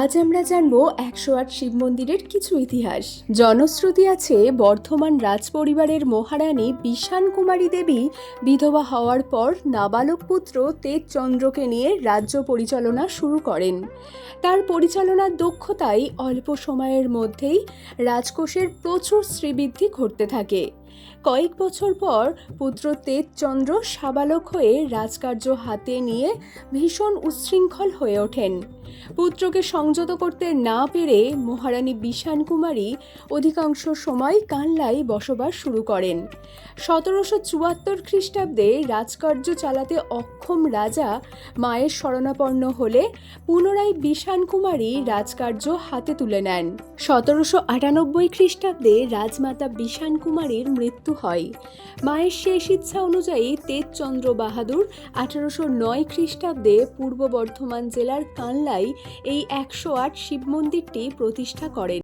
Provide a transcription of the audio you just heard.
আজ আমরা জানব একশো আট শিব মন্দিরের কিছু ইতিহাস। জনশ্রুতি আছে, বর্ধমান রাজপরিবারের মহারানী বিশান কুমারী দেবী বিধবা হওয়ার পর নাবালক পুত্র তেজচন্দ্রকে নিয়ে রাজ্য পরিচালনা শুরু করেন। তার পরিচালনার দক্ষতায় অল্প সময়ের মধ্যেই রাজকোষের প্রচুর শ্রীবৃদ্ধি ঘটতে থাকে। কয়েক বছর পর পুত্র তেজচন্দ্র সাবালক হয়ে রাজকার্য হাতে নিয়ে ভীষণ উচ্ছৃঙ্খল হয়ে ওঠেন। পুত্রকে সংযত করতে না পেরে মহারানী বিশান কুমারী অধিকাংশ সময় কানলায় বসবাস শুরু করেন। সতেরোশো চুয়াত্তর খ্রিস্টাব্দে রাজকার্য চালাতে অক্ষম রাজা মায়ের শরণাপন্ন হলে পুনরায় বিশান কুমারী রাজকার্য হাতে তুলে নেন। সতেরোশো আটানব্বই খ্রিস্টাব্দে রাজমাতা বিশান কুমারীর মৃত্যু হয়। মায়ের শেষ ইচ্ছা অনুযায়ী তেজচন্দ্র বাহাদুর আঠারোশো নয় খ্রিস্টাব্দে পূর্ব বর্ধমান জেলার কানলায় এই একশো আট শিব মন্দিরটি প্রতিষ্ঠা করেন।